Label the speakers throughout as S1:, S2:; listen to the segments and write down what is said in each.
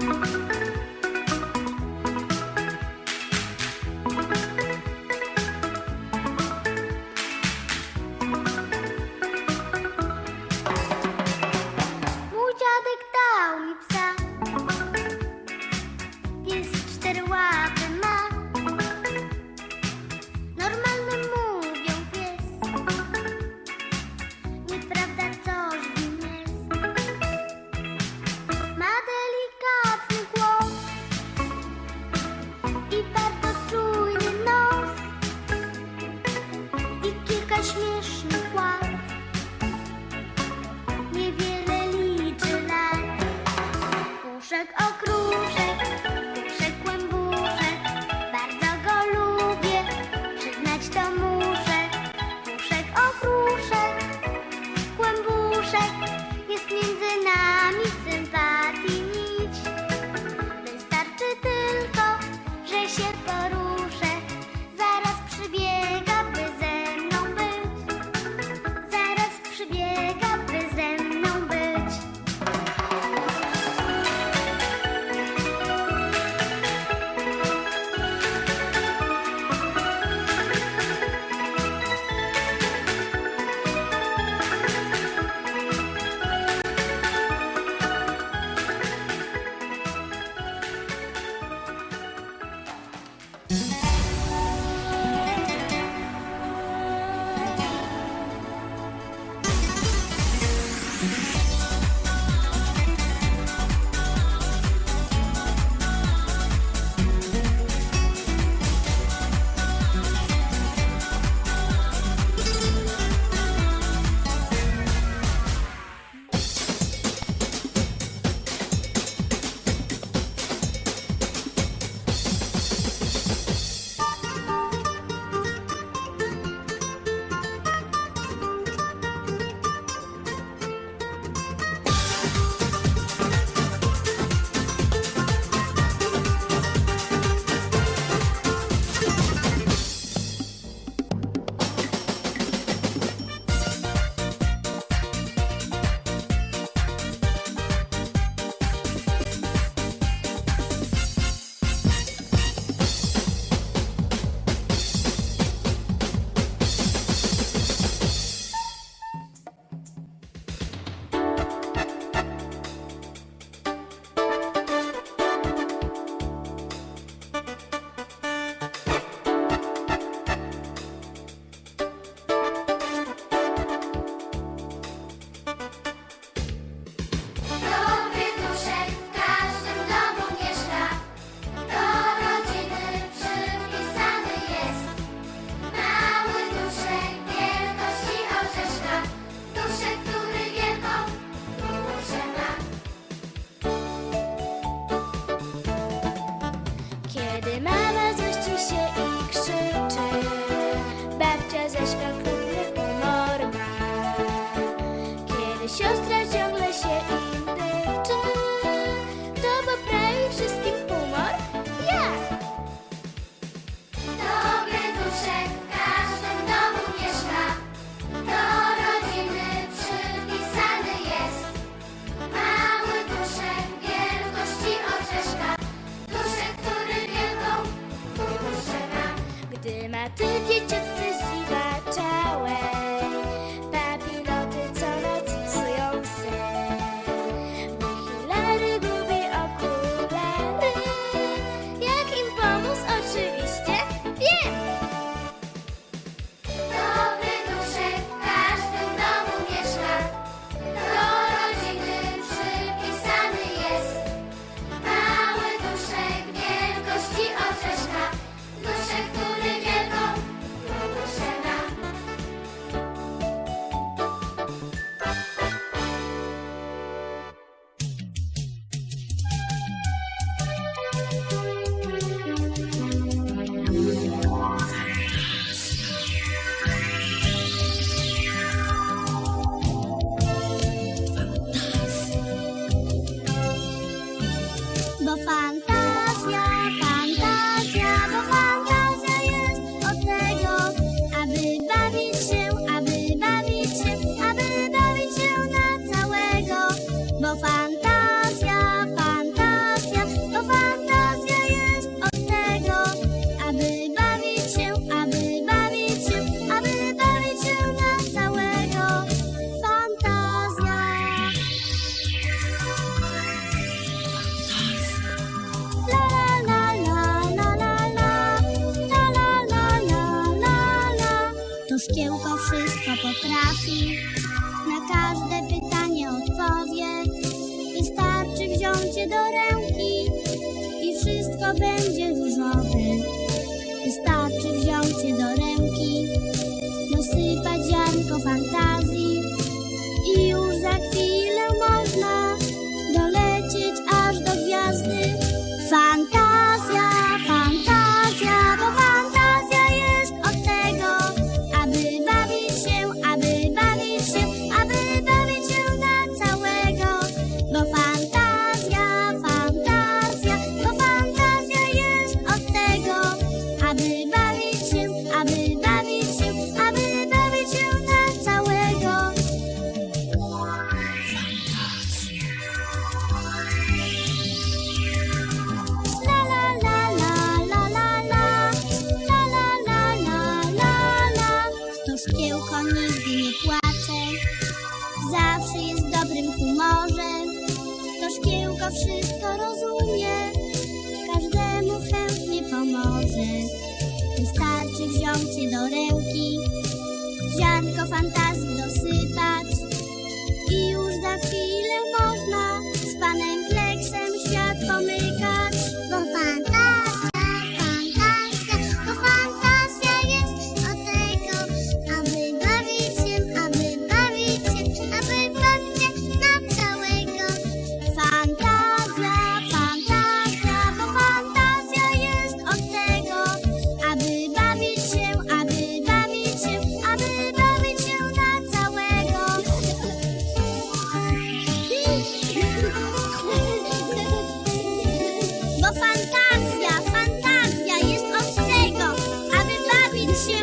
S1: Thank you. zawsze jest w dobrym humorze. To szkiełko wszystko rozumie, każdemu chętnie pomoże. Wystarczy wziąć się do ręki, ziarnko fantazji dosypać i już za chwilę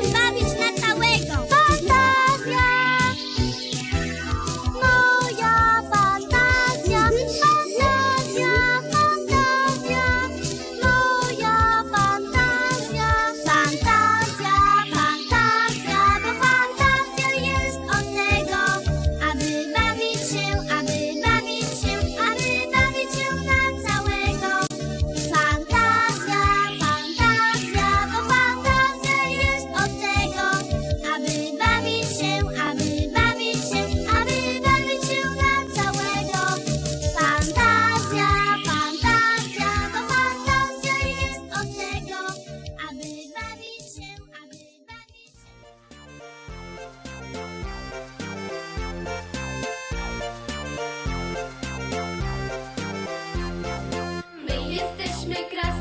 S1: Bobby
S2: Weźmy kras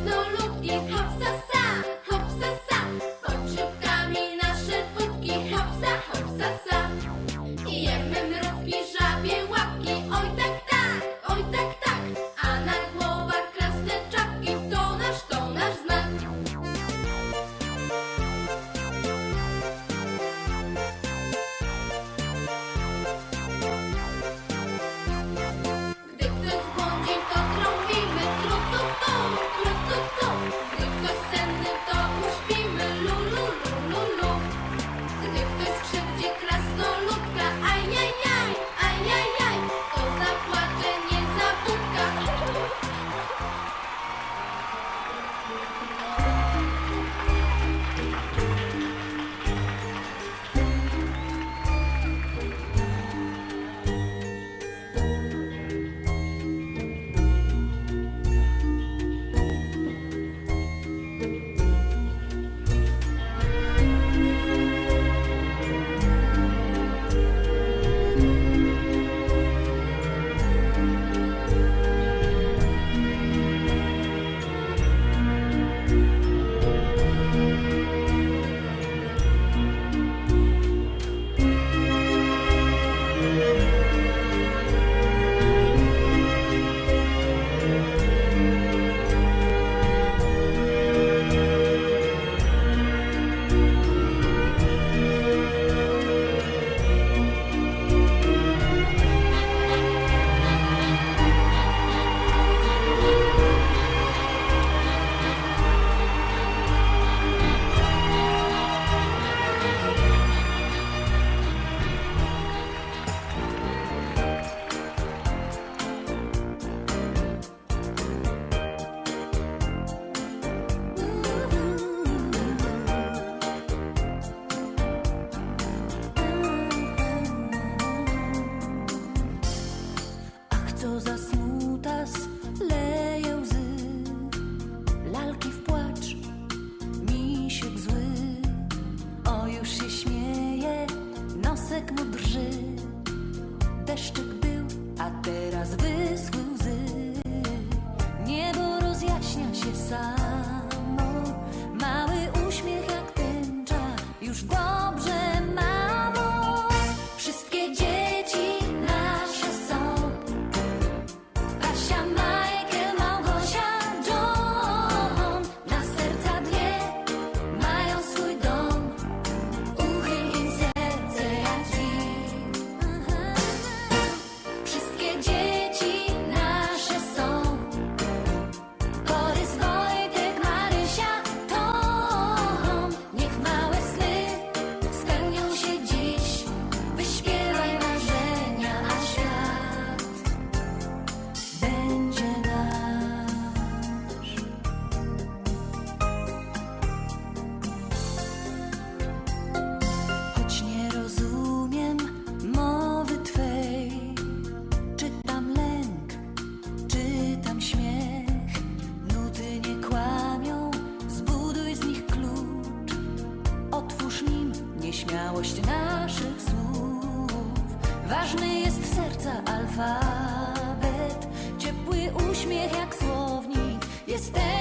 S3: hiciste.